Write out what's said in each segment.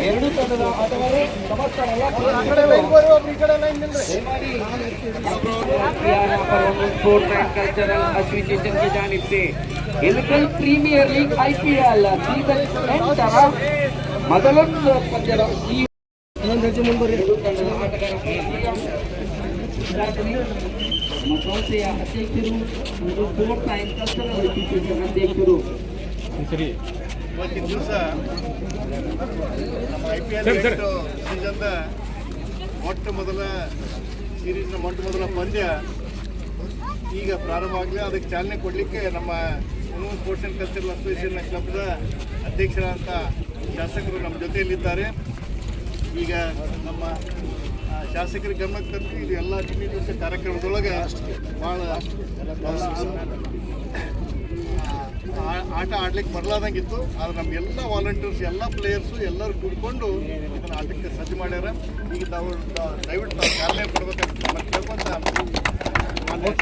ಎರಡು ತಂಡದ ಆಟಗಾರರು ಸಮಸ್ತ स्पोर्ट्स एंड कल्चरल एसोसिएशन की जानिब से Ilkal premier league IPL season ಎಂಟರ ಮೊದಲೊಂದು ಪಂದ್ಯದ ಈ ಎರಡು ಸಂಸ್ಥೆಯ ಅಧ್ಯಕ್ಷರು ಒಂದು ಸ್ಪೋರ್ಟ್ಸ್ ಆ್ಯಂಡ್ ಕಲ್ಚರಲ್ ಅಸೋಸಿಯೇಷನ್ ಅಧ್ಯಕ್ಷರು ಇವತ್ತಿನ ದಿವಸ ನಮ್ಮ ಐ ಪಿ ಎಲ್ ಸೀಸನ್ದ ಮೊಟ್ಟ ಮೊದಲ ಸೀರೀಸ್ನ ಮೊಟ್ಟ ಮೊದಲ ಪಂದ್ಯ ಈಗ ಪ್ರಾರಂಭ ಆಗಲಿ ಅದಕ್ಕೆ ಚಾಲನೆ ಕೊಡಲಿಕ್ಕೆ ನಮ್ಮ Hunur sports and cultural association ಕ್ಲಬ್ದ ಅಧ್ಯಕ್ಷರಾದಂಥ ಶಾಸಕರು ನಮ್ಮ ಜೊತೆಯಲ್ಲಿದ್ದಾರೆ. ಈಗ ನಮ್ಮ ಶಾಸಕರ ಗಮನಕ್ಕೆ ತಂದು ಇದು ಎಲ್ಲ ದಿವಸ ಕಾರ್ಯಕ್ರಮದೊಳಗೆ ಭಾಳ ಆಟ ಆಡ್ಲಿಕ್ಕೆ ಬರಲಾದಂಗಿತ್ತು. ಆದ್ರೆ ನಮ್ಮ ಎಲ್ಲ ವಾಲಂಟಿಯರ್ಸ್ ಎಲ್ಲ ಪ್ಲೇಯರ್ಸು ಎಲ್ಲರೂ ಕೂಡ್ಕೊಂಡು ಇದನ್ನು ಆಟಕ್ಕೆ ಸಜ್ಜು ಮಾಡ್ಯಾರ. ಈಗ ತಾವು ದಯವಿಟ್ಟು ತಾವು ಚಾಲನೆ ಕೊಡ್ಬೇಕಂತ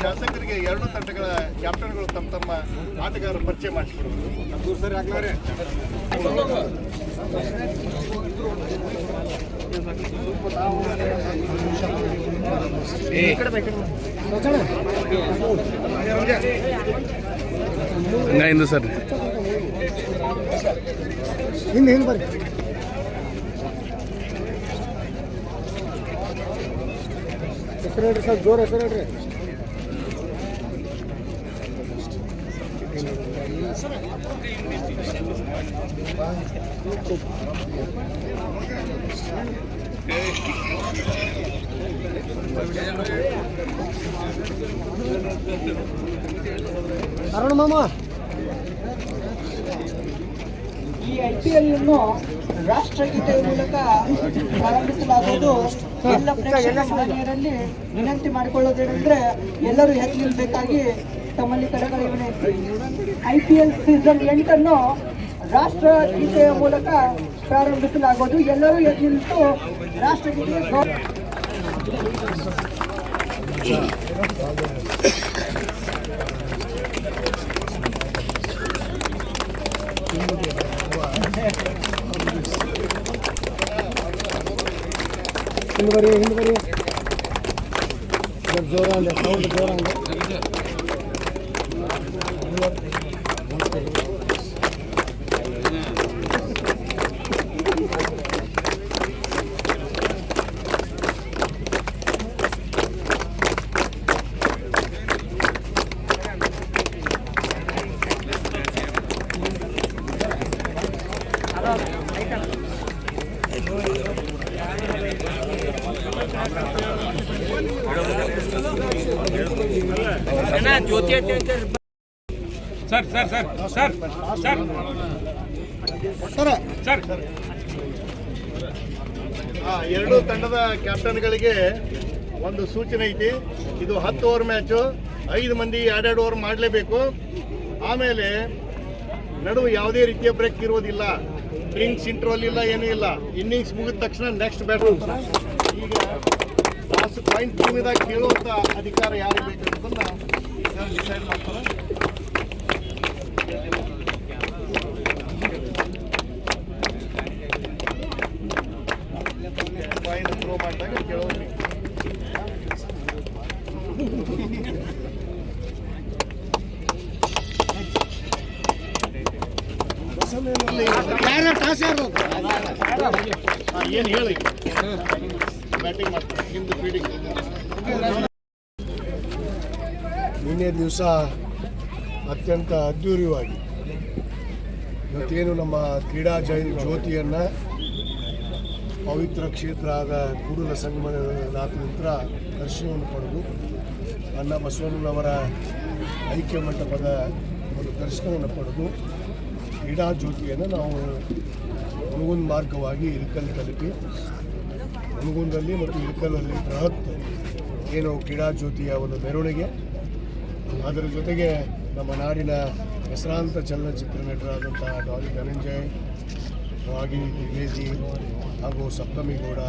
ಶಾಸಕರಿಗೆ ಎರಡು ತಂಡಗಳ ಕ್ಯಾಪ್ಟನ್ಗಳು ತಮ್ಮ ತಮ್ಮ ಆಟಗಾರರು ಪರಿಚಯ ಮಾಡಿಸ್ಕೊಡ್ಬೇಕು. ಹಂಗಾಯಿಂದ ಸರ್. ಹಿಂದೆ ಹಿಂದೆ ಬರ್ರಿ. ಹೆಸರು ಹೇಳ್ರಿ ಸರ್ ಜೋರು ಹೆಸರು ಹೇಳ್ರಿ. ಅರುಣ ಮಾಮ. ಈ ಐ ಪಿ ಎಲ್ ಅನ್ನು ರಾಷ್ಟ್ರಗೀತೆಯ ಮೂಲಕ ಪ್ರಾರಂಭಿಸಲಾಗುವುದು. ಎಲ್ಲ ಪ್ರೇಕ್ಷಕ ಮಹನೀಯರಲ್ಲಿ ವಿನಂತಿ ಮಾಡಿಕೊಳ್ಳೋದೇನೆಂದ್ರೆ ಎಲ್ಲರೂ ಎದ್ದು ನಿಲ್ಬೇಕಾಗಿ ತಮ್ಮಲ್ಲಿ ವಿನಂತಿ ಐ ಪಿ ಎಲ್ ಸೀಸನ್ ಎಂಟನ್ನು ರಾಷ್ಟ್ರಗೀತೆಯ ಮೂಲಕ ಪ್ರಾರಂಭಿಸಲಾಗುವುದು ಎಲ್ಲರೂ ಎದ್ದು ನಿಂತು ರಾಷ್ಟ್ರಗೀತೆಗೆ ಗೌರವ ಹಿಂದೆ ಬರ್ರಿ ಹಿಂದೆ ಬರ್ರಿ ಜೋರ ಸೌಂಡ್ ಜೋರ ಎರಡು ತಂಡದ ಕ್ಯಾಪ್ಟನ್ಗಳಿಗೆ ಒಂದು ಸೂಚನೆ ಐತಿ. ಇದು ಹತ್ತು ಓವರ್ ಮ್ಯಾಚು, ಐದು ಮಂದಿ ಎರಡೆರಡು ಓವರ್ ಮಾಡಲೇಬೇಕು. ಆಮೇಲೆ ನಡುವೆ ಯಾವುದೇ ರೀತಿಯ ಬ್ರೇಕ್ ಇರುವುದಿಲ್ಲ ಡ್ರಿಂಕ್ಸ್ ಇಂಟ್ರೋಲ್ ಇಲ್ಲ, ಏನೂ ಇಲ್ಲ. ಇನ್ನಿಂಗ್ಸ್ ಮುಗಿದ ತಕ್ಷಣ ನೆಕ್ಸ್ಟ್ ಬ್ಯಾಟ್ ಈಗ ಲಾಸ್ಟ್ ಪಾಯಿಂಟ್ ಭೂಮಿದಾಗ ಕೇಳುವಂಥ ಅಧಿಕಾರ ಯಾರಿಗೆ ಬೇಕಂತಂದ ಡಿಸೈಡ್ ಮಾಡ್ತಾರೆ ಪಾಯಿಂಟ್ ಥ್ರೋ ಮಾಡಿದಾಗ ಕೇಳೋದು ಏನು ಹೇಳಿ? ಬ್ಯಾಟಿಂಗ್ ಮಾಡ್ತಾರೆ. ನಿಮ್ದು ಫೀಲ್ಡಿಂಗ್ ನಿನ್ನೆ ದಿವಸ ಅತ್ಯಂತ ಅದ್ಧೂರಿಯಾಗಿ ಇವತ್ತೇನು ನಮ್ಮ ಕ್ರೀಡಾ ಜೈ ಜ್ಯೋತಿಯನ್ನು ಪವಿತ್ರ ಕ್ಷೇತ್ರ ಆದ ಕೂಡಲ ಸಂಗಮನಾಥ ನಂತರ ದರ್ಶನವನ್ನು ಪಡೆದು ಅನ್ನ ಬಸವಣ್ಣನವರ ಐಕ್ಯ ಮಂಟಪದ ಒಂದು ದರ್ಶನವನ್ನು ಪಡೆದು ಕ್ರೀಡಾ ಜ್ಯೋತಿಯನ್ನು ನಾವು ಹುಣಗುಂದ ಮಾರ್ಗವಾಗಿ ಇಳಕಲ್ ತಲುಪಿ ಹುಣಗುಂದಲ್ಲಿ ಮತ್ತು ಇಳಕಲಲ್ಲಿ ಬೃಹತ್ ಏನು ಕ್ರೀಡಾ ಜ್ಯೋತಿಯ ಒಂದು ಮೆರವಣಿಗೆ. ಅದರ ಜೊತೆಗೆ ನಮ್ಮ ನಾಡಿನ ಹೆಸರಾಂತ ಚಲನಚಿತ್ರ ನಟರಾದಂಥ ಡಾಲಿ ಧನಂಜಯ್, ರಾಗಿಣಿ ತ್ರಿವೇದಿ ಹಾಗೂ ಸಪ್ತಮಿ ಗೌಡ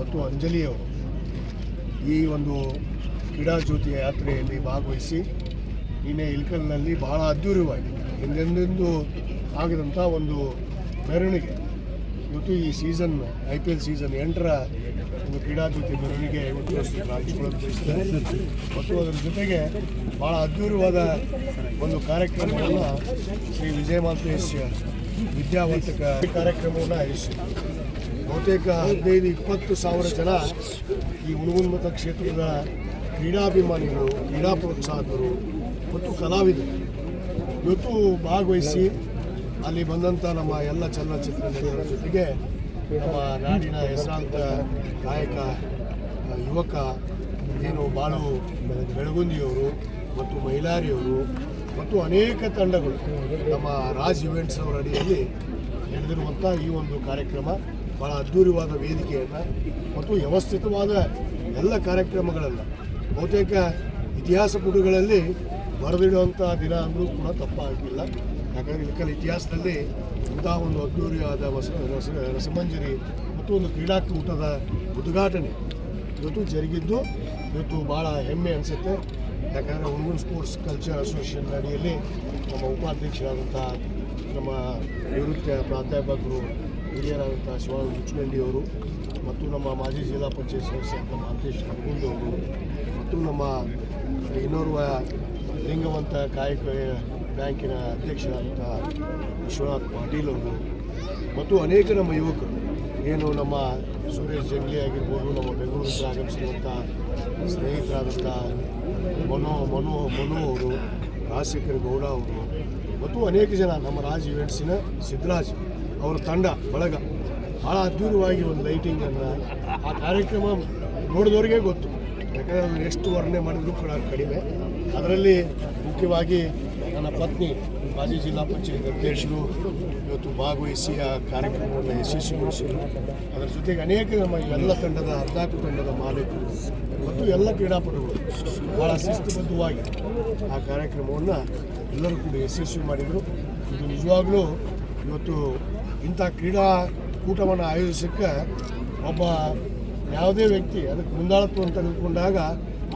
ಮತ್ತು ಅಂಜಲಿಯವರು ಈ ಒಂದು ಕ್ರೀಡಾ ಜ್ಯೋತಿಯ ಯಾತ್ರೆಯಲ್ಲಿ ಭಾಗವಹಿಸಿ ನಿನ್ನೆ ಇಲ್ಕಲ್ನಲ್ಲಿ ಬಹಳ ಅದ್ದೂರಿವಾಗಿ ಎಂದೆಂದೆಂದು ಆಗದಂಥ ಒಂದು ಮೆರವಣಿಗೆ. ಇವತ್ತು ಈ season, I P L season ಎಂಟರ ಒಂದು ಕ್ರೀಡಾ ಜ್ಯೋತಿ ಮೆರವಣಿಗೆ ಇವತ್ತು ಬಯಸ್ತಾರೆ ಮತ್ತು ಅದರ ಜೊತೆಗೆ ಭಾಳ ಅದ್ದೂರಿವಾದ ಒಂದು ಕಾರ್ಯಕ್ರಮವನ್ನು ಶ್ರೀ ವಿಜಯ ಮಾಂತೇಶ್ ವಿದ್ಯಾವಂತಕ ಕಾರ್ಯಕ್ರಮವನ್ನು ಆಯೋಜಿಸಿದ್ದಾರೆ. ಬಹುತೇಕ ಹದಿನೈದು, ಇಪ್ಪತ್ತು ಸಾವಿರ ಜನ ಈ ಉಣಗುನ್ಮತ ಕ್ಷೇತ್ರದ ಕ್ರೀಡಾಭಿಮಾನಿಗಳು, ಕ್ರೀಡಾ ಪ್ರೋತ್ಸಾಹಕರು ಮತ್ತು ಕಲಾವಿದರು ಇವತ್ತು ಭಾಗವಹಿಸಿ ಅಲ್ಲಿ ಬಂದಂಥ ನಮ್ಮ ಎಲ್ಲ ಚಲನಚಿತ್ರ ನಟಿಯರ ಜೊತೆಗೆ ನಮ್ಮ ನಾಡಿನ ಹೆಸರಾಂತ ಗಾಯಕ, ಯುವಕ ಏನು ಬಾಳು ಬೆಳಗುಂದಿಯವರು ಮತ್ತು ಮೈಲಾರಿಯವರು ಮತ್ತು ಅನೇಕ ತಂಡಗಳು ನಮ್ಮ ರಾಜ್ ಇವೆಂಟ್ಸ್ ಅವರ ಅಡಿಯಲ್ಲಿ ನಡೆದಿರುವಂಥ ಈ ಒಂದು ಕಾರ್ಯಕ್ರಮ. ಭಾಳ ಅದ್ಧೂರಿವಾದ ವೇದಿಕೆಯನ್ನು ಮತ್ತು ವ್ಯವಸ್ಥಿತವಾದ ಎಲ್ಲ ಕಾರ್ಯಕ್ರಮಗಳನ್ನು. ಬಹುತೇಕ ಇತಿಹಾಸ ಪುಟಗಳಲ್ಲಿ ಬರೆದಿಡುವಂಥ ದಿನ ಅಂದರೂ ಕೂಡ ತಪ್ಪಾಗಿಲ್ಲ. ಯಾಕಂದರೆ ಇಳಕಲ್ ಇತಿಹಾಸದಲ್ಲಿ ಇಂತಹ ಒಂದು ಅದ್ಧೂರಿಯಾದ ಹೊಸ ರಸ ರಸಮಂಜರಿ ಮತ್ತು ಒಂದು ಕ್ರೀಡಾಕೂಟದ ಉದ್ಘಾಟನೆ ಇವತ್ತು ಜರುಗಿದ್ದು, ಇವತ್ತು ಭಾಳ ಹೆಮ್ಮೆ ಅನಿಸುತ್ತೆ. ಯಾಕಂದರೆ ಹುಡುಗನ್ ಸ್ಪೋರ್ಟ್ಸ್ ಕಲ್ಚರ್ ಅಸೋಸಿಯೇಷನ್ ಅಡಿಯಲ್ಲಿ ನಮ್ಮ ಉಪಾಧ್ಯಕ್ಷರಾದಂಥ ನಮ್ಮ ನಿವೃತ್ತ ಪ್ರಾಧ್ಯಾಪಕರು ಹಿರಿಯರಾದಂಥ ಶಿವಾನಂದ ಅವರು ಮತ್ತು ನಮ್ಮ ಮಾಜಿ ಜಿಲ್ಲಾ ಪಂಚಾಯತ್ ಸದಸ್ಯ ಮಹಂತೇಶ್ ನರಗುಂದ್ ಅವರು ಮತ್ತು ನಮ್ಮ ಇನ್ನೋರ್ವ ಲಿಂಗವಂತ ಕಾಯಕ ಬ್ಯಾಂಕಿನ ಅಧ್ಯಕ್ಷರಾದಂಥ ವಿಶ್ವನಾಥ್ ಪಾಟೀಲ್ ಅವರು ಮತ್ತು ಅನೇಕ ನಮ್ಮ ಯುವಕರು. ಏನು ನಮ್ಮ ಸುರೇಶ್ ಜಂಗ್ಲಿ ಆಗಿರ್ಬೋದು, ನಮ್ಮ ಬೆಂಗಳೂರಿಂದ ಆಗಮಿಸಿರುವಂಥ ಸ್ನೇಹಿತರಾದಂಥ ಮನೋ ಮನೋ, ಮನು ಅವರು, ರಾಜಶೇಖರ್ ಗೌಡ ಅವರು ಮತ್ತು ಅನೇಕ ಜನ ನಮ್ಮ ರಾಜ್ ಇವೆಂಟ್ಸಿನ ಸಿದ್ದರಾಜ್ ಅವರ ತಂಡ ಬಳಗ. ಭಾಳ ಅದ್ಭುತವಾಗಿ ಒಂದು ಲೈಟಿಂಗನ್ನು ಆ ಕಾರ್ಯಕ್ರಮ ನೋಡಿದವರಿಗೆ ಗೊತ್ತು. ಯಾಕಂದರೆ ಎಷ್ಟು ವರ್ಣನೆ ಮಾಡಿದ್ರು ಕೂಡ ಕಡಿಮೆ. ಅದರಲ್ಲಿ ಮುಖ್ಯವಾಗಿ ನನ್ನ ಪತ್ನಿ, ಮಾಜಿ ಜಿಲ್ಲಾ ಪಂಚಾಯತ್ ಅಧ್ಯಕ್ಷರು, ಇವತ್ತು ಭಾಗವಹಿಸಿ ಆ ಕಾರ್ಯಕ್ರಮವನ್ನು ಯಶಸ್ವಿಗೊಳಿಸಿದರು. ಅದರ ಜೊತೆಗೆ ಅನೇಕ ನಮ್ಮ ಎಲ್ಲ ತಂಡದ, ಹದಿನಾಲ್ಕು ತಂಡದ ಮಾಲೀಕರು, ಮತ್ತು ಎಲ್ಲ ಕ್ರೀಡಾಪಟುಗಳು ಭಾಳ ಶಿಸ್ತುಬದ್ಧವಾಗಿ ಆ ಕಾರ್ಯಕ್ರಮವನ್ನು ಎಲ್ಲರೂ ಕೂಡ ಯಶಸ್ವಿ ಮಾಡಿದರು. ಇದು ನಿಜವಾಗ್ಲೂ ಇವತ್ತು ಇಂಥ ಕ್ರೀಡಾಕೂಟವನ್ನು ಆಯೋಜಿಸೋಕ್ಕೆ ಒಬ್ಬ ಯಾವುದೇ ವ್ಯಕ್ತಿ ಅದಕ್ಕೆ ಮುಂದಾಳತ್ವ ತಿಳ್ಕೊಂಡಾಗ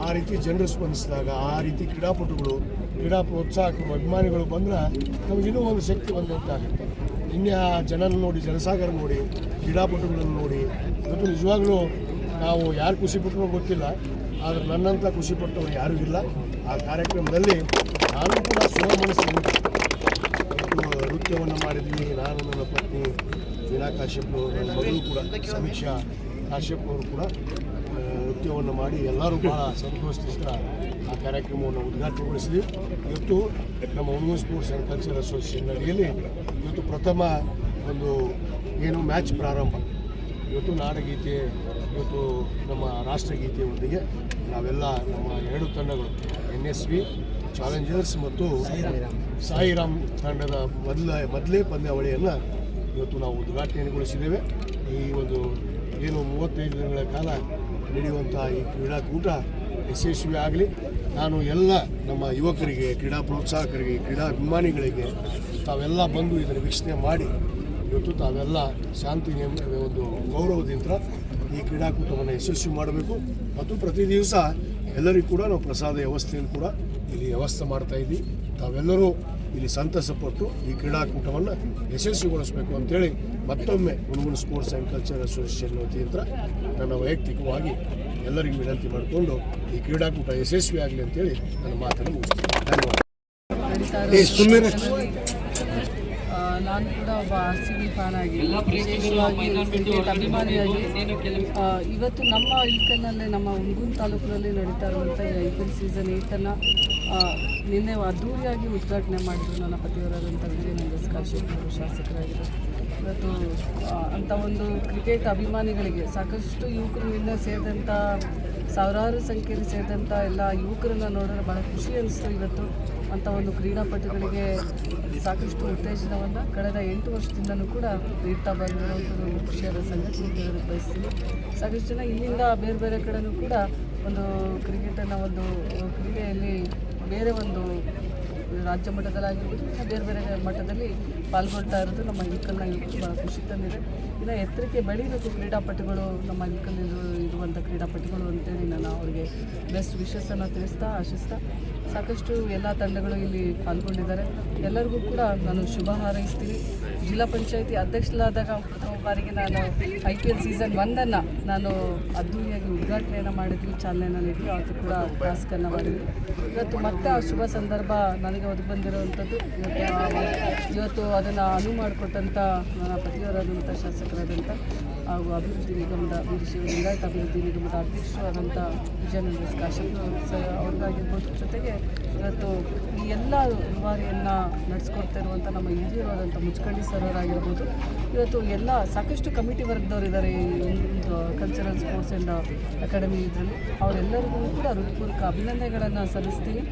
ಆ ರೀತಿ ಜನರು ಸ್ಪಂದಿಸಿದಾಗ, ಆ ರೀತಿ ಕ್ರೀಡಾಪಟುಗಳು, ಕ್ರೀಡಾ ಪ್ರೋತ್ಸಾಹಕರು, ಅಭಿಮಾನಿಗಳು ಬಂದ್ರೆ ನಮಗೆ ಇನ್ನೂ ಒಂದು ಶಕ್ತಿ ಬಂದಂತಾಗುತ್ತೆ. ನಿನ್ನೆ ಆ ಜನನ ನೋಡಿ ಜನಸಾಗರ ನೋಡಿ, ಕ್ರೀಡಾಪಟುಗಳನ್ನು ನೋಡಿ, ಇವತ್ತು ನಿಜವಾಗ್ಲೂ ನಾವು ಯಾರು ಖುಷಿ ಪಟ್ಟರು ಗೊತ್ತಿಲ್ಲ, ಆದರೆ ನನ್ನಂಥ ಖುಷಿಪಟ್ಟವರು ಯಾರೂ ಇಲ್ಲ. ಆ ಕಾರ್ಯಕ್ರಮದಲ್ಲಿ ನಾನು ಕೂಡ ಇವತ್ತು ನೃತ್ಯವನ್ನು ಮಾಡಿದ್ದೀನಿ ನಾನು ನನ್ನ ಪತ್ನಿ ವೀಣಾ ಕಾಶ್ಯಪ್ ನನ್ನ ಮಗಳು ಕೂಡ, ಸಮೀಕ್ಷಾ ಕಾಶ್ಯಪ್ ಅವರು ಕೂಡ ನೃತ್ಯವನ್ನು ಮಾಡಿ ಎಲ್ಲರೂ ಭಾಳ ಸಂತೋಷದಿಂದ ಆ ಕಾರ್ಯಕ್ರಮವನ್ನು ಉದ್ಘಾಟನೆಗೊಳಿಸಿದ್ವಿ. ಇವತ್ತು ನಮ್ಮ ಹುಡುಗನ್ ಸ್ಪೋರ್ಟ್ಸ್ ಆ್ಯಂಡ್ ಕಲ್ಚರ್ ಅಸೋಸಿಯೇಷನ್ ಅಡಿಯಲ್ಲಿ ಇವತ್ತು ಪ್ರಥಮ ಒಂದು ಏನು ಮ್ಯಾಚ್ ಪ್ರಾರಂಭ. ಇವತ್ತು ನಾಡಗೀತೆ, ಇವತ್ತು ನಮ್ಮ ರಾಷ್ಟ್ರಗೀತೆಯೊಂದಿಗೆ ನಾವೆಲ್ಲ ನಮ್ಮ ಎರಡು ತಂಡಗಳು, ಎನ್ ಎಸ್ ವಿ, ಚಾಲೆಂಜರ್ಸ್ ಮತ್ತು ಸಾಯಿರಾಮ್ ತಂಡದ ಮೊದಲ ಮೊದಲೇ ಪಂದ್ಯಾವಳಿಯನ್ನು ಇವತ್ತು ನಾವು ಉದ್ಘಾಟನೆಗೊಳಿಸಿದ್ದೇವೆ ಈ ಒಂದು ಏನು ಮೂವತ್ತೈದು ದಿನಗಳ ಕಾಲ ನಡೆಯುವಂಥ ಈ ಕ್ರೀಡಾಕೂಟ ಯಶಸ್ವಿ ಆಗಲಿ. ನಾನು ಎಲ್ಲ ನಮ್ಮ ಯುವಕರಿಗೆ, ಕ್ರೀಡಾ ಪ್ರೋತ್ಸಾಹಕರಿಗೆ, ಕ್ರೀಡಾ ಅಭಿಮಾನಿಗಳಿಗೆ ತಾವೆಲ್ಲ ಬಂದು ಇದನ್ನು ವೀಕ್ಷಣೆ ಮಾಡಿ, ಇವತ್ತು ತಾವೆಲ್ಲ ಶಾಂತಿ ಒಂದು ಗೌರವದಿಂದ ಈ ಕ್ರೀಡಾಕೂಟವನ್ನು ಯಶಸ್ವಿ ಮಾಡಬೇಕು. ಮತ್ತು ಪ್ರತಿ ದಿವಸ ಎಲ್ಲರಿಗೂ ಕೂಡ ನಾವು ಪ್ರಸಾದ ವ್ಯವಸ್ಥೆಯನ್ನು ಕೂಡ ಇಲ್ಲಿ ವ್ಯವಸ್ಥೆ ಮಾಡ್ತಾ ಇದ್ವಿ ತಾವೆಲ್ಲರೂ ಇಲ್ಲಿ ಸಂತಸಪಟ್ಟು ಈ ಕ್ರೀಡಾಕೂಟವನ್ನು ಯಶಸ್ವಿಗೊಳಿಸಬೇಕು ಅಂತೇಳಿ ಮತ್ತೊಮ್ಮೆ Hungund sports and culture association ವತಿಯಿಂದ ನನ್ನ ವೈಯಕ್ತಿಕವಾಗಿ ಎಲ್ಲರಿಗೂ ವಿನಂತಿ ಮಾಡಿಕೊಂಡು ಈ ಕ್ರೀಡಾಕೂಟ ಯಶಸ್ವಿ ಆಗಲಿ ಅಂತೇಳಿ ನನ್ನ ಮಾತನ್ನು ಮುಗಿಸ್ತೀನಿ. ಧನ್ಯವಾದ. ನಾನು ಕೂಡ ಒಬ್ಬ ಆರ್ ಸಿ ಬಿ ಫ್ಯಾನ್ ಆಗಿ ವಿಶೇಷವಾಗಿ ಕ್ರಿಕೆಟ್ ಅಭಿಮಾನಿಯಾಗಿ ಇವತ್ತು ನಮ್ಮ ಇಲ್ಕಲ್ನಲ್ಲೇ ನಮ್ಮ ಹುಣಗುನ್ ತಾಲೂಕಿನಲ್ಲಿ ನಡೀತಾ ಇರುವಂಥ ಈ ಐ ಪಿ ಎಲ್ ಸೀಸನ್ ಏಯ್ಟನ್ನು ನಿನ್ನೆ ಅದ್ದೂರಿಯಾಗಿ ಉದ್ಘಾಟನೆ ಮಾಡಿದ್ರು ನನ್ನ ಪತಿಯವರಾದಂಥ ಕಾಶ್ಯಪ್ ಅವರು ಶಾಸಕರಾಗಿದ್ದರು ಇವತ್ತು ಅಂಥ ಒಂದು ಕ್ರಿಕೆಟ್ ಅಭಿಮಾನಿಗಳಿಗೆ ಸಾಕಷ್ಟು ಯುವಕರು ನಿನ್ನೆ ಸೇರಿದಂಥ, ಸಾವಿರಾರು ಸಂಖ್ಯೆಯಲ್ಲಿ ಸೇರಿದಂಥ ಎಲ್ಲ ಯುವಕರನ್ನು ನೋಡಿದ್ರೆ ಭಾಳ ಖುಷಿ ಅನಿಸ್ತು ಇವತ್ತು. ಅಂಥ ಒಂದು ಕ್ರೀಡಾಪಟುಗಳಿಗೆ ಸಾಕಷ್ಟು ಉತ್ತೇಜನವನ್ನು ಕಳೆದ ಎಂಟು ವರ್ಷದಿಂದಲೂ ಕೂಡ ನೀಡ್ತಾ ಬಂದಿರುವಂಥದ್ದು ಖುಷಿಯಾದ ಸಂಗತಿ ಬಯಸ್ತೀನಿ. ಸಾಕಷ್ಟು ಜನ ಇಲ್ಲಿಂದ ಬೇರೆ ಬೇರೆ ಕಡೆಯೂ ಕೂಡ ಒಂದು ಕ್ರಿಕೆಟನ್ನು ಒಂದು, ಕ್ರೀಡೆಯಲ್ಲಿ ಬೇರೆ ಒಂದು ರಾಜ್ಯ ಮಟ್ಟದಲ್ಲಾಗಿರ್ಬೋದು ಬೇರೆ ಬೇರೆ ಮಟ್ಟದಲ್ಲಿ ಪಾಲ್ಗೊಳ್ತಾ ಇರೋದು ನಮ್ಮ ಇವತ್ತು ಭಾಳ ಖುಷಿ ತಂದಿದೆ. ಇನ್ನು ಎತ್ತರಕ್ಕೆ ಬೆಳೀಬೇಕು ಕ್ರೀಡಾಪಟುಗಳು, ನಮ್ಮ ಇಲ್ಕಲ್ಲಿರು ಇರುವಂಥ ಕ್ರೀಡಾಪಟುಗಳು ಅಂತೇಳಿ ನಾನು ಅವರಿಗೆ ಬೆಸ್ಟ್ ವಿಶಸ್ಸನ್ನು ತಿಳಿಸ್ತಾ ಆಶಿಸ್ತಾ ಸಾಕಷ್ಟು ಎಲ್ಲ ತಂಡಗಳು ಇಲ್ಲಿ ಪಾಲ್ಗೊಂಡಿದ್ದಾರೆ. ಎಲ್ಲರಿಗೂ ಕೂಡ ನಾನು ಶುಭ ಹಾರೈಸ್ತೀನಿ. ಜಿಲ್ಲಾ ಪಂಚಾಯಿತಿ ಅಧ್ಯಕ್ಷರಾದಾಗ ಬಾರಿಗೆ ನಾನು ಐ ಪಿ ಎಲ್ ಸೀಸನ್ ಒಂದನ್ನು ನಾನು ಅದ್ದೂರಿಯಾಗಿ ಉದ್ಘಾಟನೆಯನ್ನು ಮಾಡಿದ್ವಿ, ಚಾಲನೆಯನ್ನು ನೀಡಿದ್ವಿ ಅವತ್ತು ಕೂಡ ಟಾಸ್ಕನ್ನು ಮಾಡಿದ್ವಿ. ಇವತ್ತು ಮತ್ತೆ ಆ ಶುಭ ಸಂದರ್ಭ ನನಗೆ ಒದಗಿ ಬಂದಿರುವಂಥದ್ದು. ಇವತ್ತು ಇವತ್ತು ಅದನ್ನು ಅನುವು ಮಾಡಿಕೊಟ್ಟಂಥ ನನ್ನ ಪತಿಯವರಾದಂಥ ಶಾಸಕರಾದಂಥ ಹಾಗೂ ಅಭಿವೃದ್ಧಿ ನಿಗಮದ ವೀರಶೈವ ಲಿಂಗಾಯತ ಅಭಿವೃದ್ಧಿ ನಿಗಮದ ಅಧ್ಯಕ್ಷರಾದಂಥ ವಿಜಯನಂದ ಕಾಶ್ಯಪ್ ಸ ಅವ್ರಿಗಾಗಿರ್ಬೋದು. ಜೊತೆಗೆ ಇವತ್ತು ಈ ಎಲ್ಲ ರೂವಾರಿಯನ್ನು ನಡೆಸ್ಕೊಡ್ತಾ ಇರುವಂಥ ನಮ್ಮ ಹಿರಿಯರಾದಂಥ ಮುಚ್ಕಂಡಿ ಸರ್ ಅವರಾಗಿರ್ಬೋದು ಇವತ್ತು ಎಲ್ಲ ಸಾಕಷ್ಟು ಕಮಿಟಿ ವರ್ಗದವರು ಇದ್ದಾರೆ ಈ ಕಲ್ಚರಲ್ ಸ್ಪೋರ್ಟ್ಸ್ ಆ್ಯಂಡ್ ಅಕಾಡೆಮಿ ಇದರಲ್ಲಿ. ಅವರೆಲ್ಲರಿಗೂ ಕೂಡ ಹೃತ್ಪೂರ್ವಕ ಅಭಿನಂದನೆಗಳನ್ನು ಸಲ್ಲಿಸ್ತೀನಿ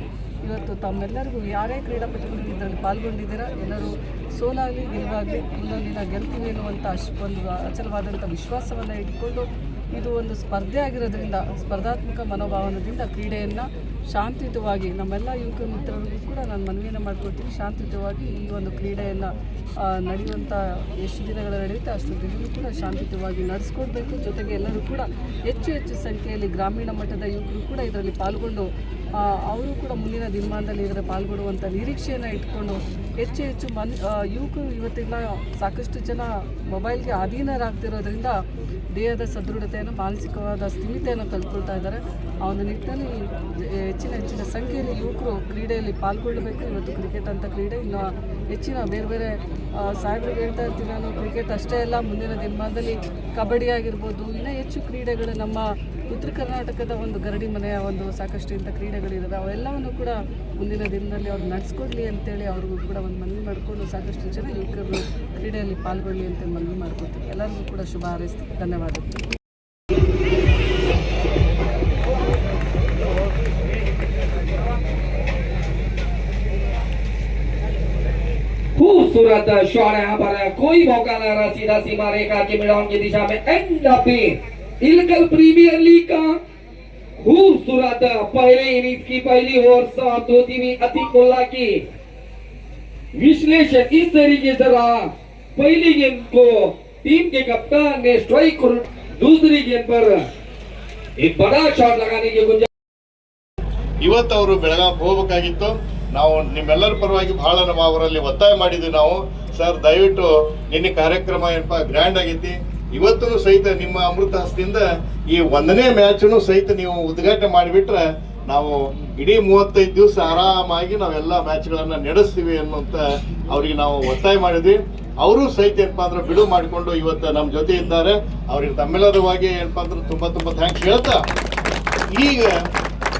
ಇವತ್ತು ತಮ್ಮೆಲ್ಲರಿಗೂ ಯಾರೇ ಕ್ರೀಡಾಪಟುಗಳು ಇದರಲ್ಲಿ ಪಾಲ್ಗೊಂಡಿದ್ದೀರಾ, ಎಲ್ಲರೂ ಸೋಲಾಗಲಿ ಗೆಲುವಾಗಲಿ ದಿನ ಗೆಲ್ತೀವಿ ಎನ್ನುವಂಥ ಅಷ್ಟೊಂದು ಅಚಲವಾದಂಥ ವಿಶ್ವಾಸವನ್ನು ಇಟ್ಕೊಂಡು ಇದು ಒಂದು ಸ್ಪರ್ಧೆ ಆಗಿರೋದ್ರಿಂದ, ಸ್ಪರ್ಧಾತ್ಮಕ ಮನೋಭಾವನದಿಂದ ಕ್ರೀಡೆಯನ್ನು ಶಾಂತಿಯುತವಾಗಿ ನಮ್ಮೆಲ್ಲ ಯುವಕ ಮಿತ್ರರಿಗೂ ಕೂಡ ನಾನು ಮನವಿಯನ್ನು ಮಾಡ್ಕೊಳ್ತೀನಿ ಶಾಂತಿಯುತವಾಗಿ ಈ ಒಂದು ಕ್ರೀಡೆಯನ್ನು ನಡೆಯುವಂಥ ಎಷ್ಟು ದಿನಗಳ ನಡೆಯುತ್ತೆ ಅಷ್ಟು ದಿನಗಳು ಕೂಡ ಶಾಂತಿಯುತವಾಗಿ ನಡೆಸ್ಕೊಡ್ಬೇಕು. ಜೊತೆಗೆ ಎಲ್ಲರೂ ಕೂಡ ಹೆಚ್ಚು ಹೆಚ್ಚು ಸಂಖ್ಯೆಯಲ್ಲಿ ಗ್ರಾಮೀಣ ಮಟ್ಟದ ಯುವಕರು ಕೂಡ ಇದರಲ್ಲಿ ಪಾಲ್ಗೊಂಡು ಅವರು ಕೂಡ ಮುಂದಿನ ದಿನಮಾನದಲ್ಲಿ ಇದರ ಪಾಲ್ಗೊಳ್ಳುವಂಥ ನಿರೀಕ್ಷೆಯನ್ನು ಇಟ್ಕೊಂಡು ಹೆಚ್ಚು ಹೆಚ್ಚು ಮನ್ ಯುವಕರು ಇವತ್ತಿನ ಸಾಕಷ್ಟು ಜನ ಮೊಬೈಲ್ಗೆ ಅಧೀನರಾಗ್ತಿರೋದ್ರಿಂದ ದೇಹದ ಸದೃಢತೆಯನ್ನು, ಮಾನಸಿಕವಾದ ಸ್ಥಿಮಿತೆಯನ್ನು ಕಲ್ತ್ಕೊಳ್ತಾ ಇದ್ದಾರೆ. ಆ ಒಂದು ನಿಟ್ಟಿನಲ್ಲಿ ಹೆಚ್ಚಿನ ಹೆಚ್ಚಿನ ಸಂಖ್ಯೆಯಲ್ಲಿ ಯುವಕರು ಕ್ರೀಡೆಯಲ್ಲಿ ಪಾಲ್ಗೊಳ್ಳಬೇಕು. ಇವತ್ತು ಕ್ರಿಕೆಟ್ ಅಂತ ಕ್ರೀಡೆ ಇನ್ನು ಹೆಚ್ಚಿನ ಬೇರೆ ಬೇರೆ ಸಾಹೇಬ್ರಿಗೆ ಹೇಳ್ತಾ ಇರ್ತೀನಿ ನಾನು ಕ್ರಿಕೆಟ್ ಅಷ್ಟೇ ಅಲ್ಲ, ಮುಂದಿನ ದಿನಮಾನದಲ್ಲಿ ಕಬಡ್ಡಿ ಆಗಿರ್ಬೋದು, ಇನ್ನೂ ಹೆಚ್ಚು ಕ್ರೀಡೆಗಳು ನಮ್ಮ ಉತ್ತರ ಕರ್ನಾಟಕದ ಒಂದು ಗರಡಿ ಮನೆಯ ಒಂದು ಸಾಕಷ್ಟು ಇಂಥ ಕ್ರೀಡೆಗಳಿದ್ದಾವೆ ಅವೆಲ್ಲವನ್ನು ಕೂಡ ಮುಂದಿನ ದಿನದಲ್ಲಿ ಅವ್ರು ನಡೆಸ್ಕೊಡ್ಲಿ ಅಂತೇಳಿ ಅವ್ರಿಗೂ ಕೂಡ ಒಂದು ಮನವಿ ಮಾಡಿಕೊಂಡು ಸಾಕಷ್ಟು ಜನ ಯುವಕರು ಕ್ರೀಡೆಯಲ್ಲಿ ಪಾಲ್ಗೊಳ್ಳಿ ಅಂತ ಮನವಿ ಮಾಡ್ಕೊತೀನಿ ಎಲ್ಲರಿಗೂ ಕೂಡ ಶುಭ ಹಾರೈಸ್ತೀನಿ. ಧನ್ಯವಾದಗಳು. खूबसूरत शॉट यहाँ पर कोई मौका ना रहा सीधा सीमा रेखा के मिडाउन की दिशा में end up Ilkal premier league का खूबसूरत पहले इनिंग्स की पहली ओवर साथ होती हुई अतीक मुल्ला की विश्लेषण इस तरीके से रहा पहली गेंद को टीम के कप्तान ने स्ट्राइक और दूसरी गेंद पर एक बड़ा शॉट लगाने की गुंजाइश ಇವತ್ತು ಅವರು ಬೆಳಗಾವಿ ಹೋಗ್ಬೇಕಾಗಿತ್ತು ನಾವು ನಿಮ್ಮೆಲ್ಲರ ಪರವಾಗಿ ಬಹಳ ನಮ್ಮ ಅವರಲ್ಲಿ ಒತ್ತಾಯ ಮಾಡಿದ್ವಿ ನಾವು. ಸರ್, ದಯವಿಟ್ಟು ನಿನ್ನೆ ಕಾರ್ಯಕ್ರಮ ಏನಪ್ಪ ಗ್ರ್ಯಾಂಡ್ ಆಗೈತಿ. ಇವತ್ತು ಸಹಿತ ನಿಮ್ಮ ಅಮೃತ ಹಸ್ತದಿಂದ ಈ ಒಂದನೇ ಮ್ಯಾಚನ್ನು ಸಹಿತ ನೀವು ಉದ್ಘಾಟನೆ ಮಾಡಿಬಿಟ್ರೆ ನಾವು ಇಡೀ ಮೂವತ್ತೈದು ದಿವಸ ಆರಾಮಾಗಿ ನಾವೆಲ್ಲ ಮ್ಯಾಚ್ಗಳನ್ನು ನಡೆಸ್ತೀವಿ ಅನ್ನುವಂತ ಅವ್ರಿಗೆ ನಾವು ಒತ್ತಾಯ ಮಾಡಿದ್ವಿ. ಅವರು ಸಹಿತ ಏನಪ್ಪಾ ಅಂದ್ರೆ ಬಿಡು ಮಾಡಿಕೊಂಡು ಇವತ್ತು ನಮ್ಮ ಜೊತೆ ಇದ್ದಾರೆ. ಅವ್ರಿಗೆ ತಮ್ಮೆಲ್ಲರವಾಗಿ ಏನಪ್ಪಾ ಅಂದ್ರೆ ತುಂಬಾ ತುಂಬಾ ಥ್ಯಾಂಕ್ಸ್ ಹೇಳ್ತಾ ಈಗ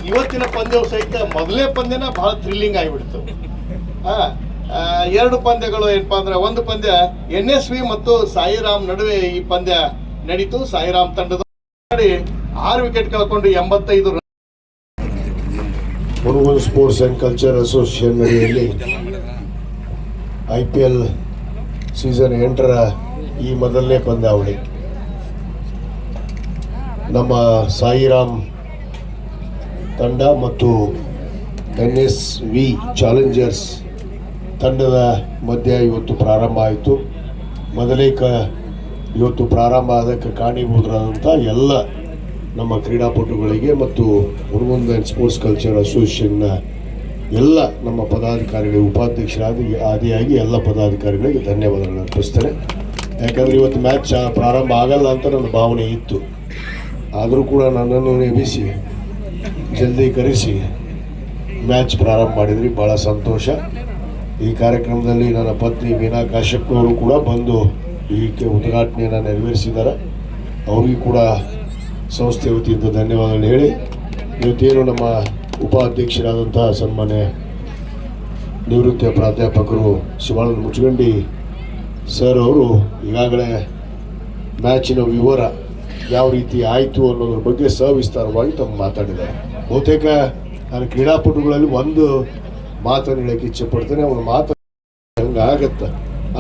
ಇವತ್ತಿನ ಪಂದ್ಯವು ಸಹಿತ ಮೊದಲೇ ಪಂದ್ಯನ ಬಹಳ ಥ್ರಿಲ್ಲಿಂಗ್ ಆಗಿಬಿಡ್ತು. ಆ, ಎರಡು ಪಂದ್ಯಗಳು ಏನಪ್ಪಾ ಅಂದ್ರೆ ಒಂದು ಪಂದ್ಯ ಎನ್ ಎಸ್ ವಿ ಮತ್ತು ಸಾಯಿರಾಮ್ ನಡುವೆ ಈ ಪಂದ್ಯ ನಡೀತು. ಸಾಯಿರಾಮ್ ತಂಡದ ಆರು ವಿಕೆಟ್ ಕಳ್ಕೊಂಡು ಎಂಬತ್ತೈದು Murugan sports and culture association ಅಡಿಯಲ್ಲಿ ಐ ಪಿ ಎಲ್ ಸೀಸನ್ ಎಂಟರ ಈ ಮೊದಲನೇ ಪಂದ್ಯಾವಳಿ. ನಮ್ಮ ಸಾಯಿರಾಮ್ ತಂಡ ಮತ್ತು ಎನ್ ಎಸ್ ವಿ ಚಾಲೆಂಜರ್ಸ್ ತಂಡದ ಮಧ್ಯ ಇವತ್ತು ಪ್ರಾರಂಭ ಆಯಿತು. ಮೊದಲೇ ಕ ಇವತ್ತು ಪ್ರಾರಂಭ ಆದಕ್ಕೆ ಕಾರಣೀಭೂತರಾದಂಥ ಎಲ್ಲ ನಮ್ಮ ಕ್ರೀಡಾಪಟುಗಳಿಗೆ ಮತ್ತು ಮುರುಗುಂದ ಆ್ಯಂಡ್ ಸ್ಪೋರ್ಟ್ಸ್ ಕಲ್ಚರ್ ಅಸೋಸಿಯೇಷನ್ನ ಎಲ್ಲ ನಮ್ಮ ಪದಾಧಿಕಾರಿಗಳಿಗೆ ಉಪಾಧ್ಯಕ್ಷರಾದಿ ಆದಿಯಾಗಿ ಎಲ್ಲ ಪದಾಧಿಕಾರಿಗಳಿಗೆ ಧನ್ಯವಾದಗಳನ್ನು ಅರ್ಪಿಸ್ತೇನೆ. ಯಾಕಂದರೆ ಇವತ್ತು ಮ್ಯಾಚ್ ಪ್ರಾರಂಭ ಆಗಲ್ಲ ಅಂತ ನನ್ನ ಭಾವನೆ ಇತ್ತು. ಆದರೂ ಕೂಡ ನನ್ನನ್ನು ನೇಮಿಸಿ ಜಲ್ದಿ ಕರೆಸಿ ಮ್ಯಾಚ್ ಪ್ರಾರಂಭ ಮಾಡಿದ್ರಿ ಭಾಳ ಸಂತೋಷ. ಈ ಕಾರ್ಯಕ್ರಮದಲ್ಲಿ ನನ್ನ ಪತ್ನಿ ಮೀನಾ ಕಾಶ್ಯಪ್ನವರು ಕೂಡ ಬಂದು ಈ ಉದ್ಘಾಟನೆಯನ್ನು ನೆರವೇರಿಸಿದ್ದಾರೆ. ಅವರಿಗೂ ಕೂಡ ಸಂಸ್ಥೆ ವತಿಯಿಂದ ಧನ್ಯವಾದಗಳು ಹೇಳಿ. ಇವತ್ತೇನು ನಮ್ಮ ಉಪಾಧ್ಯಕ್ಷರಾದಂಥ ಸನ್ಮಾನ್ಯ ನಿವೃತ್ತ ಪ್ರಾಧ್ಯಾಪಕರು ಶಿವಾನಂದ ಮುಚ್ಚಗಂಡಿ ಸರ್ ಅವರು ಈಗಾಗಲೇ ಮ್ಯಾಚಿನ ವಿವರ ಯಾವ ರೀತಿ ಆಯಿತು ಅನ್ನೋದ್ರ ಬಗ್ಗೆ ಸವಿಸ್ತಾರವಾಗಿ ತಮ್ಮ ಮಾತಾಡಿದ್ದಾರೆ. ಬಹುತೇಕ ನಾನು ಕ್ರೀಡಾಪಟುಗಳಲ್ಲಿ ಒಂದು ಮಾತನ್ನು ಹೇಳಕ್ಕೆ ಇಚ್ಛೆ ಪಡ್ತೇನೆ, ಅವನ ಮಾತು ಹಂಗೆ ಆದ್ರೆ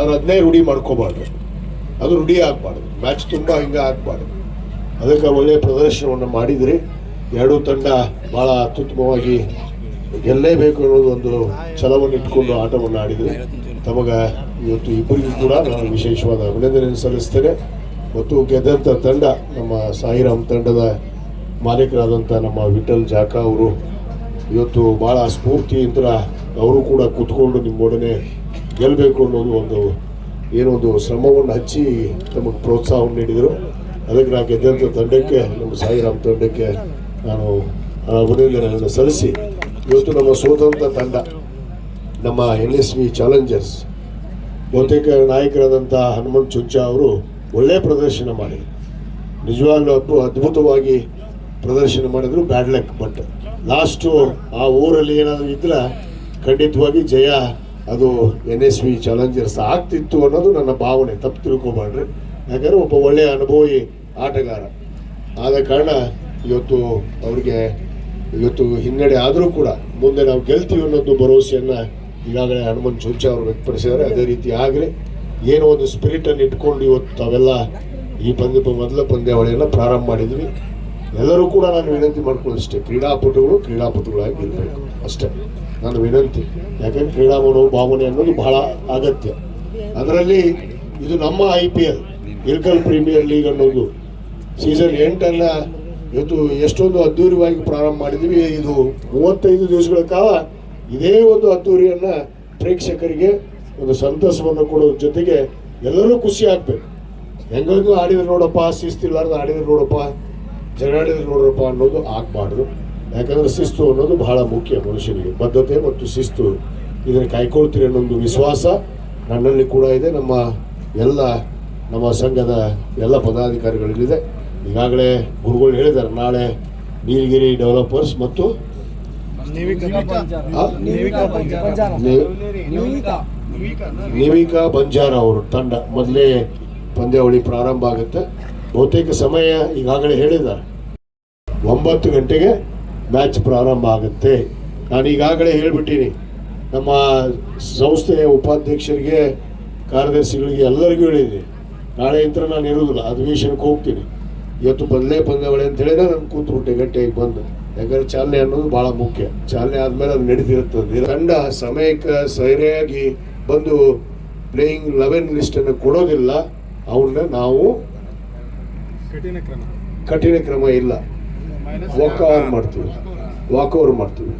ಅದನ್ನೇ ರೂಢಿ ಮಾಡ್ಕೋಬಾರ್ದು. ಅದು ರೂಢಿ ಆಗಬಾರ್ದು. ಮ್ಯಾಚ್ ತುಂಬ ಹಿಂಗೆ ಆಗಬಾರ್ದು. ಅದಕ್ಕೆ ಒಳ್ಳೆಯ ಪ್ರದರ್ಶನವನ್ನು ಮಾಡಿದ್ರಿ ಎರಡೂ ತಂಡ ಭಾಳ ಅತ್ಯುತ್ತಮವಾಗಿ ಗೆಲ್ಲೇಬೇಕು ಅನ್ನೋದು ಒಂದು ಛಲವನ್ನು ಇಟ್ಕೊಂಡು ಆಟವನ್ನು ಆಡಿದರೆ ತಮಗ ಇವತ್ತು ಇಬ್ಬರಿಗೂ ಕೂಡ ನಾನು ವಿಶೇಷವಾದ ಅಭಿನಂದನೆ ಸಲ್ಲಿಸ್ತೇನೆ. ಮತ್ತು ಗೆದ್ದಂಥ ತಂಡ ನಮ್ಮ ಸಾಯಿರಾಮ್ ತಂಡದ ಮಾಲೀಕರಾದಂಥ ನಮ್ಮ ವಿಠಲ್ ಜಾಕ ಅವರು. ಇವತ್ತು ಭಾಳ ಸ್ಫೂರ್ತಿಯಿಂದ ಅವರು ಕೂಡ ಕೂತ್ಕೊಂಡು ನಿಮ್ಮೊಡನೆ ಗೆಲ್ಲಬೇಕು ಅನ್ನೋದು ಒಂದು ಏನೊಂದು ಶ್ರಮವನ್ನು ಹಚ್ಚಿ ನಮಗೆ ಪ್ರೋತ್ಸಾಹ ನೀಡಿದರು. ಅದಕ್ಕೆ ನಾನು ಗೆದ್ದಂಥ ತಂಡಕ್ಕೆ, ನಮ್ಮ ಸಾಯಿರಾಮ್ ತಂಡಕ್ಕೆ ನಾನು ಅಭಿನಂದನೆಯನ್ನು ಸಲ್ಲಿಸಿ. ಇವತ್ತು ನಮ್ಮ ಸೋತಂಥ ತಂಡ, ನಮ್ಮ ಎನ್ ಎಸ್ ವಿ ಚಾಲೆಂಜರ್ಸ್ ಬಹುತೇಕ ನಾಯಕರಾದಂಥ ಹನುಮಂತ್ ಚುಂಚಾ ಅವರು ಒಳ್ಳೆಯ ಪ್ರದರ್ಶನ ಮಾಡಿದರು ನಿಜವಾಗ್ಲೂ ಅದ್ಭು ಅದ್ಭುತವಾಗಿ ಪ್ರದರ್ಶನ ಮಾಡಿದ್ರು ಬ್ಯಾಡ್ ಲಕ್, ಬಟ್ ಲಾಸ್ಟು ಆ ಊರಲ್ಲಿ ಏನಾದರೂ ಇದ್ರೆ ಖಂಡಿತವಾಗಿ ಜಯ, ಅದು ಎನ್ ಎಸ್ ವಿ ಚಾಲೆಂಜರ್ಸ್ ಆಗ್ತಿತ್ತು ಅನ್ನೋದು ನನ್ನ ಭಾವನೆ, ತಪ್ಪು ತಿಳ್ಕೊಬಾಡ್ರಿ ಯಾಕಂದರೆ ಒಬ್ಬ ಒಳ್ಳೆಯ ಅನುಭವಿ ಆಟಗಾರ. ಆದ ಕಾರಣ ಇವತ್ತು ಅವ್ರಿಗೆ ಇವತ್ತು ಹಿನ್ನಡೆ ಆದರೂ ಕೂಡ ಮುಂದೆ ನಾವು ಗೆಲ್ತೀವಿ ಅನ್ನೋದು ಭರವಸೆಯನ್ನು ಈಗಾಗಲೇ ಹನುಮಂತ್ ಚುಂಚ ಅವರು ವ್ಯಕ್ತಪಡಿಸಿದ್ದಾರೆ. ಅದೇ ರೀತಿ ಆಗಲಿ ಏನೋ ಒಂದು ಸ್ಪಿರಿಟನ್ನು ಇಟ್ಕೊಂಡು ಇವತ್ತು ತಾವೆಲ್ಲ ಈ ಪಂದ್ಯ ಮೊದಲ ಪಂದ್ಯಾವಳಿಯನ್ನು ಪ್ರಾರಂಭ ಮಾಡಿದ್ವಿ. ಎಲ್ಲರೂ ಕೂಡ ನಾನು ವಿನಂತಿ ಮಾಡ್ಕೊಳ್ಳೋಷ್ಟೇ ಕ್ರೀಡಾಪಟುಗಳು ಕ್ರೀಡಾಪಟುಗಳಾಗಿ ಇರಬೇಕು ಅಷ್ಟೇ. ನನ್ನ ವಿನಂತಿ. ಯಾಕಂದ್ರೆ ಕ್ರೀಡಾ ಮನೋಭಾವನೆ ಅನ್ನೋದು ಬಹಳ ಅಗತ್ಯ. ಅದರಲ್ಲಿ ಇದು ನಮ್ಮ I P L Irkal premier league ಅನ್ನೋದು. ಸೀಸನ್ ಎಂಟನ್ನು ಇವತ್ತು ಎಷ್ಟೊಂದು ಅದ್ದೂರಿಯಾಗಿ ಪ್ರಾರಂಭ ಮಾಡಿದ್ವಿ. ಇದು ಮೂವತ್ತೈದು ದಿವಸಗಳ ಕಾಲ ಇದೇ ಒಂದು ಅದ್ದೂರಿಯನ್ನು ಪ್ರೇಕ್ಷಕರಿಗೆ ಒಂದು ಸಂತಸವನ್ನು ಕೊಡೋದ್ರ ಜೊತೆಗೆ ಎಲ್ಲರೂ ಖುಷಿ ಆಗ್ಬೇಕು. ಹೆಂಗಂಗೂ ಆಡಿದ್ರೆ ನೋಡಪ್ಪ ಶಿಸ್ತಿಲ್ಲಾರ್ದು ಆಡಿದ್ರೆ ನೋಡಪ್ಪ ಜಗಾಡಿದ್ರು ನೋಡ್ರಪ್ಪ ಅನ್ನೋದು ಆಗ್ಬಾರ್ದು. ಯಾಕಂದ್ರೆ ಶಿಸ್ತು ಅನ್ನೋದು ಬಹಳ ಮುಖ್ಯ ಮನುಷ್ಯನಿಗೆ. ಬದ್ಧತೆ ಮತ್ತು ಶಿಸ್ತು ಇದನ್ನು ಕಾಯ್ಕೊಳ್ತೀರಿ ಅನ್ನೊಂದು ವಿಶ್ವಾಸ ನನ್ನಲ್ಲಿ ಕೂಡ ಇದೆ. ನಮ್ಮ ಎಲ್ಲ ನಮ್ಮ ಸಂಘದ ಎಲ್ಲ ಪದಾಧಿಕಾರಿಗಳಲ್ಲಿದೆ ಈಗಾಗಲೇ ಗುರುಗಳು ಹೇಳಿದ್ದಾರೆ ನಾಳೆ ನೀಲಗಿರಿ ಡೆವಲಪರ್ಸ್ ಮತ್ತು ನಿವಿಕಾ ಬಂಜಾರ ಅವರು ತಂಡ ಮೊದಲೇ ಪಂದ್ಯಾವಳಿ ಪ್ರಾರಂಭ ಆಗುತ್ತೆ. ಬಹುತೇಕ ಸಮಯ ಈಗಾಗಲೇ ಹೇಳಿದ್ದಾರೆ. ಒಂಬತ್ತು ಗಂಟೆಗೆ ಮ್ಯಾಚ್ ಪ್ರಾರಂಭ ಆಗುತ್ತೆ. ನಾನು ಈಗಾಗಲೇ ಹೇಳಿಬಿಟ್ಟೀನಿ, ನಮ್ಮ ಸಂಸ್ಥೆಯ ಉಪಾಧ್ಯಕ್ಷರಿಗೆ, ಕಾರ್ಯದರ್ಶಿಗಳಿಗೆ ಎಲ್ಲರಿಗೂ ಹೇಳಿದ್ದೀನಿ ಇಂತ್ರ ನಾನು ಇರೋದಿಲ್ಲ ಅಧಿವೇಶನಕ್ಕೆ ಹೋಗ್ತೀನಿ. ಇವತ್ತು ಮೊದಲೇ ಪಂದ್ಯಾವಳಿ ಅಂತ ಹೇಳಿದ್ರೆ ನಾನು ಕೂತ್ಬಿಟ್ಟೆ ಗಟ್ಟಿಯಾಗಿ ಬಂದು. ಯಾಕಂದ್ರೆ ಚಾಲನೆ ಅನ್ನೋದು ಭಾಳ ಮುಖ್ಯ. ಚಾಲನೆ ಆದಮೇಲೆ ಅದು ನಡೀತಿರುತ್ತದೆ. ತಂಡ ಸಮಯಕ್ಕೆ ಸರಿಯಾಗಿ ಬಂದು ಪ್ಲೇಯಿಂಗ್ ಲೆವೆನ್ ಲಿಸ್ಟನ್ನು ಕೊಡೋದಿಲ್ಲ ಅವನ್ನ ನಾವು ಕಠಿಣ ಕ್ರಮ. ಇಲ್ಲ. ವಾಕ್ ಓವರ್ ಮಾಡ್ತೀವಿ. ವಾಕ್ ಓವರ್ ಮಾಡ್ತೀವಿ.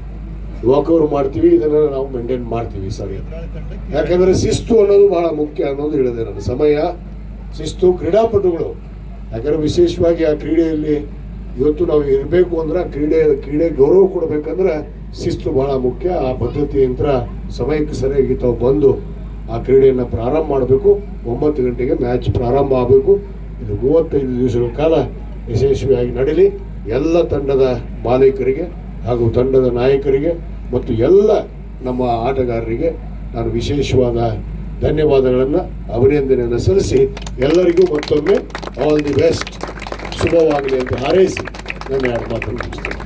ವಾಕ್ ಓವರ್ ಮಾಡ್ತೀವಿ ಇದನ್ನ ನಾವು ಮೇಂಟೈನ್ ಮಾಡ್ತೀವಿ ಸರಿ ಯಾಕಂದ್ರೆ ಶಿಸ್ತು ಅನ್ನೋದು ಬಹಳ ಮುಖ್ಯ ಅನ್ನೋದು ಹೇಳಿದೆ ನಾನು. ಸಮಯ ಶಿಸ್ತು ಕ್ರೀಡಾಪಟುಗಳು. ಯಾಕಂದ್ರೆ ವಿಶೇಷವಾಗಿ ಆ ಕ್ರೀಡೆಯಲ್ಲಿ ಇವತ್ತು ನಾವು ಇರಬೇಕು ಅಂದ್ರೆ ಕ್ರೀಡೆ ಕ್ರೀಡೆ ಗೌರವ ಕೊಡಬೇಕಂದ್ರೆ ಶಿಸ್ತು ಬಹಳ ಮುಖ್ಯ. ಆ ಪದ್ಧತಿಯಂತ್ರ ಸಮಯಕ್ಕೆ ಸರಿಯಾಗಿ ತಾವು ಬಂದು ಆ ಕ್ರೀಡೆಯನ್ನು ಪ್ರಾರಂಭ ಮಾಡಬೇಕು. ಒಂಬತ್ತು ಗಂಟೆಗೆ ಮ್ಯಾಚ್ ಪ್ರಾರಂಭ ಆಗಬೇಕು. ಇದು ಮೂವತ್ತೈದು ದಿವಸಗಳ ಕಾಲ ಯಶಸ್ವಿಯಾಗಿ ನಡೀಲಿ. ಎಲ್ಲ ತಂಡದ ಮಾಲೀಕರಿಗೆ ಹಾಗೂ ತಂಡದ ನಾಯಕರಿಗೆ ಮತ್ತು ಎಲ್ಲ ನಮ್ಮ ಆಟಗಾರರಿಗೆ ನಾನು ವಿಶೇಷವಾದ ಧನ್ಯವಾದಗಳನ್ನು, ಅಭಿನಂದನೆಯನ್ನು ಸಲ್ಲಿಸಿ ಎಲ್ಲರಿಗೂ ಮತ್ತೊಮ್ಮೆ ಆಲ್ ದಿ ಬೆಸ್ಟ್ ಶುಭವಾಗಲಿ ಅಂತ ಹಾರೈಸಿ ನನ್ನ ಎರಡು ಮಾತನ್ನು ಮುಗಿಸ್ತೇನೆ.